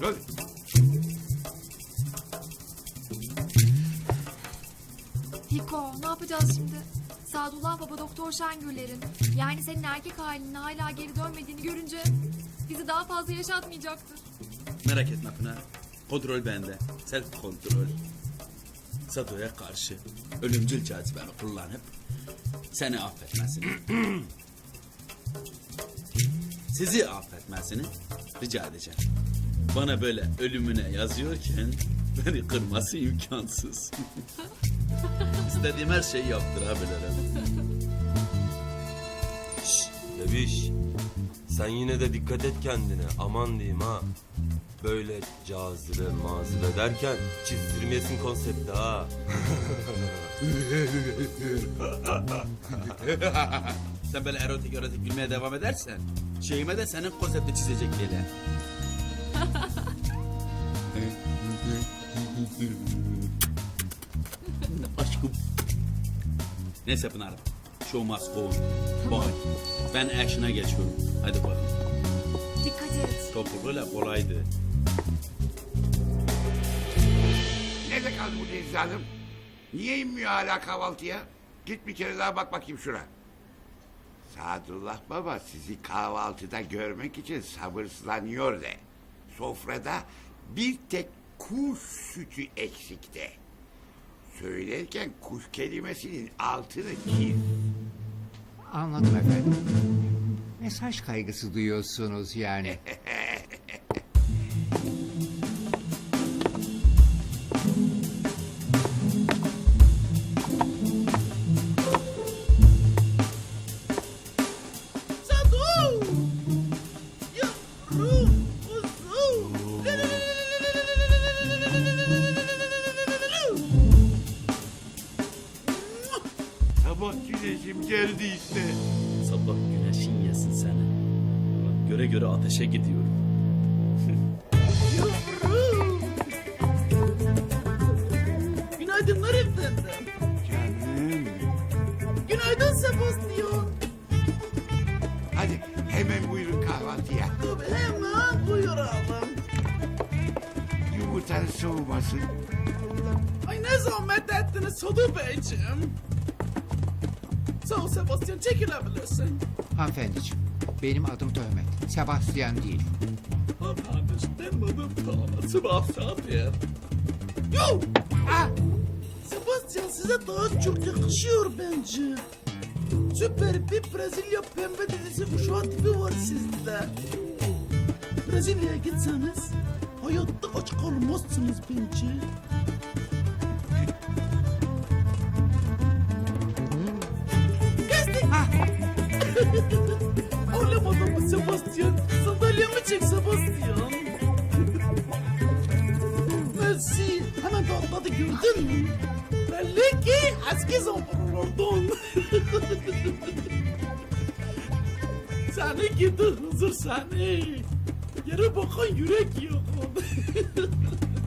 Gel. Hiko ne yapacağız şimdi? Sadullah Baba Doktor Şengüller'in yani senin erkek halinin hala geri dönmediğini görünce bizi daha fazla yaşatmayacaktır. Merak etme Pınar. Kontrol bende. Self kontrol. Sado'ya karşı ölümcül cazibeni kullanıp seni affetmesini. sizi affetmesini rica edeceğim. Bana böyle ölümüne yazıyorken beni kırması imkansız. İstediğim her şeyi yaptırabilirim. Şşş bebiş. Sen yine de dikkat et kendine. Aman diyeyim ha. Böyle cazibe mazibe derken çizdirmeyesin konsepti ha. Sen böyle erotik erotik gülmeye devam edersen şeyime de senin konsepti çizecek hele. Neyse Pınar. Show must go on. Bye. Ben action'a geçiyorum. Hadi bakalım. Dikkat et. Topukluğuyla kolaydı. Nerede kaldı bu Deniz Hanım? Niye inmiyor hala kahvaltıya? Git bir kere daha bak bakayım şuna. Sadullah baba sizi kahvaltıda görmek için sabırsızlanıyor de. Sofrada bir tek kuş sütü eksikte. Söylerken kuş kelimesinin altını çiz. Anladım efendim. Mesaj kaygısı duyuyorsunuz yani. Sadu! Yavrum, Sabah güneşim geldi işte. Sabah güneşin yesin seni. Ulan Göre göre ateşe gidiyorum. Yavrum. Günaydınlar efendim. Canım. Günaydın Sebastian. Hadi hemen buyurun kahvaltıya. Tabii hemen buyuralım. Yumurtanın soğumasın. Ay ne zahmet ettiniz Sadu Beyciğim. Sağ ol Sebastian çekilebilirsin. Hanımefendiciğim, benim adım Töhmet. Sebastian değil. Hanımefendi benim adım Tana Sebastian diye. Yo! Ah! Sebastian size daha çok yakışıyor bence. Süper bir Brezilya pembe dizisi uşağı tipi var sizde. Brezilya'ya gitseniz hayatta aç kalmazsınız bence. Mersi. Hemen de atladı gördün mü? Belli ki eski zamanlardan. seni gidi hızır seni. Yere bakan yürek yakın.